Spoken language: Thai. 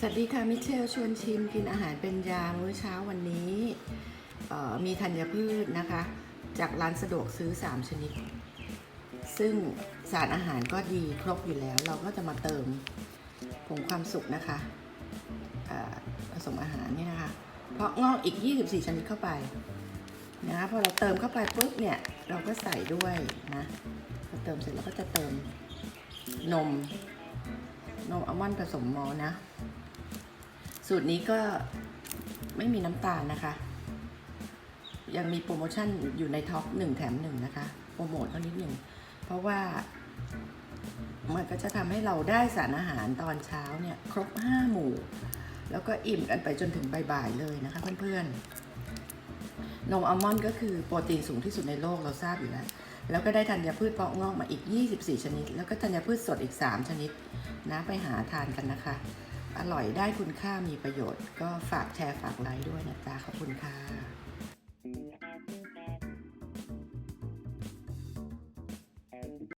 สวัสดีค่ะมิเชลชวนชิมกินอาหารเป็นยามื้อเช้าวันนี้มีธัญพืชนะคะ จากร้านสะดวกซื้อ 3 ชนิด ซึ่งสารอาหารก็ดีครบอยู่แล้ว เราก็จะมาเติมผงความสุขนะคะผสมอาหารเนี่ยนะคะ เพราะงอกอีก 24 ชนิดเข้าไปนะคะพอเราเติมเข้าไปปุ๊บเนี่ย เราก็ใส่ด้วยนะพอเติมเสร็จเราก็จะเติมนมนมอัลมอนด์ผสมมอลนะ สูตรนี้ก็ไม่มีน้ำตาลนะคะ ยังมีโปรโมชั่นอยู่ในท็อปหนึ่งแถมหนึ่งนะคะ โปรโมทเขานิดหนึ่ง เพราะว่ามันก็จะทำให้เราได้สารอาหารตอนเช้าเนี่ย ครบห้าหมู่ แล้วก็อิ่มกันไปจนถึงบ่ายๆเลยนะคะเพื่อนๆ นมอัลมอนด์ก็คือโปรตีนสูงที่สุดในโลกเราทราบอยู่แล้ว แล้วก็ได้ธัญพืชเพาะงอกมาอีก 24 ชนิด แล้วก็ธัญพืชสดอีก 3 ชนิดนะไปหาทานกันนะคะ อร่อยได้คุณค่ามีประโยชน์ ก็ฝากแชร์ฝากไลค์ด้วยนะจ๊ะขอบคุณค่ะ